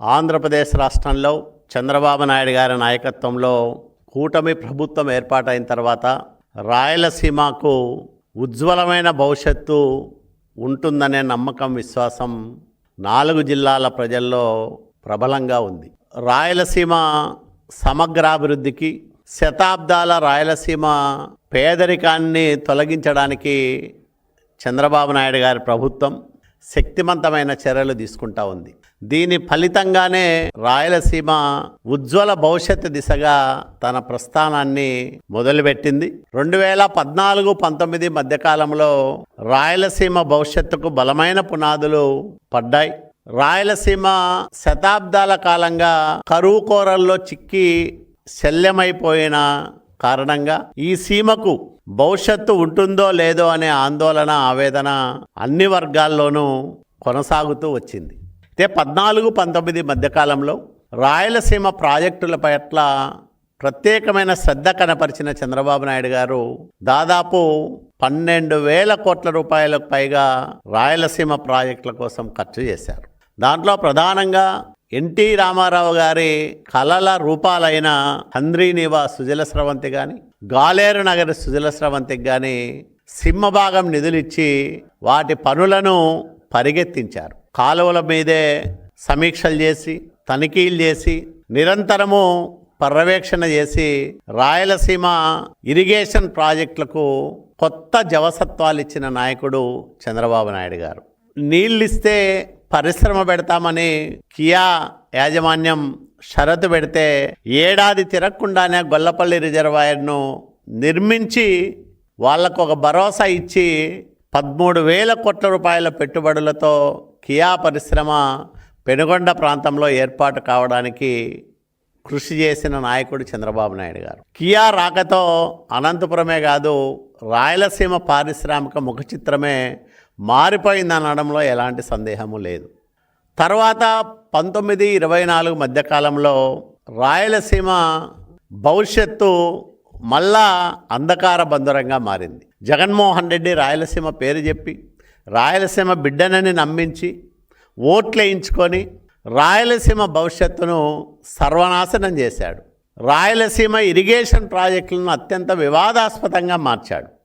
ఆంధ్రప్రదేశ్ రాష్ట్రంలో చంద్రబాబు నాయుడు గారి నాయకత్వంలో కూటమి ప్రభుత్వం ఏర్పాటైన తర్వాత రాయలసీమకు ఉజ్వలమైన భవిష్యత్తు ఉంటుందనే నమ్మకం విశ్వాసం నాలుగు జిల్లాల ప్రజల్లో ప్రబలంగా ఉంది. రాయలసీమ సమగ్రాభివృద్ధికి శతాబ్దాల రాయలసీమ పేదరికాన్ని తొలగించడానికి చంద్రబాబు నాయుడు గారి ప్రభుత్వం శక్తివంతమైన చర్యలు తీసుకుంటా ఉంది. దీని ఫలితంగానే రాయలసీమ ఉజ్వల భవిష్యత్తు దిశగా తన ప్రస్థానాన్ని మొదలుపెట్టింది. రెండు వేల పద్నాలుగు పంతొమ్మిది మధ్యకాలంలో రాయలసీమ భవిష్యత్తుకు బలమైన పునాదులు పడ్డాయి. రాయలసీమ శతాబ్దాల కాలంగా కరువు కోరల్లో చిక్కి శల్యమైపోయిన కారణంగా ఈ సీమకు భవిష్యత్తు ఉంటుందో లేదో అనే ఆందోళన ఆవేదన అన్ని వర్గాల్లోనూ కొనసాగుతూ వచ్చింది. అయితే పద్నాలుగు పంతొమ్మిది మధ్యకాలంలో రాయలసీమ ప్రాజెక్టుల పట్ల ప్రత్యేకమైన శ్రద్ధ కనపరిచిన చంద్రబాబు నాయుడు గారు దాదాపు పన్నెండు వేల కోట్ల రూపాయలకు పైగా రాయలసీమ ప్రాజెక్టుల కోసం ఖర్చు చేశారు. దాంట్లో ప్రధానంగా ఎన్టీ రామారావు గారి కలల రూపాలైన హంద్రీనివా సుజల స్రవంతి కానీ గాలేరు నగర సుజల స్రవంతికి కానీ సింహభాగం నిధులిచ్చి వాటి పనులను పరిగెత్తించారు. కాలువల మీదే సమీక్షలు చేసి తనిఖీలు చేసి నిరంతరము పర్యవేక్షణ చేసి రాయలసీమ ఇరిగేషన్ ప్రాజెక్టులకు కొత్త జవసత్వాలు ఇచ్చిన నాయకుడు చంద్రబాబు నాయుడు గారు. నీళ్ళిస్తే పరిశ్రమ పెడతామని కియా యాజమాన్యం షరతు పెడితే ఏడాది తిరగకుండానే గొల్లపల్లి రిజర్వాయర్ను నిర్మించి వాళ్ళకు ఒక భరోసా ఇచ్చి పదమూడు వేల కోట్ల రూపాయల పెట్టుబడులతో కియా పరిశ్రమ పెనుగొండ ప్రాంతంలో ఏర్పాటు కావడానికి కృషి చేసిన నాయకుడు చంద్రబాబు నాయుడు గారు. కియా రాకతో అనంతపురమే కాదు రాయలసీమ పారిశ్రామిక ముఖ చిత్రమే మారిపోయింది అనడంలో ఎలాంటి సందేహము లేదు. తర్వాత పంతొమ్మిది ఇరవై నాలుగు మధ్యకాలంలో రాయలసీమ భవిష్యత్తు మళ్ళా అంధకార బంధురంగా మారింది. జగన్మోహన్ రెడ్డి రాయలసీమ పేరు చెప్పి రాయలసీమ బిడ్డనని నమ్మించి ఓట్లేయించుకొని రాయలసీమ భవిష్యత్తును సర్వనాశనం చేశాడు. రాయలసీమ ఇరిగేషన్ ప్రాజెక్టులను అత్యంత వివాదాస్పదంగా మార్చాడు.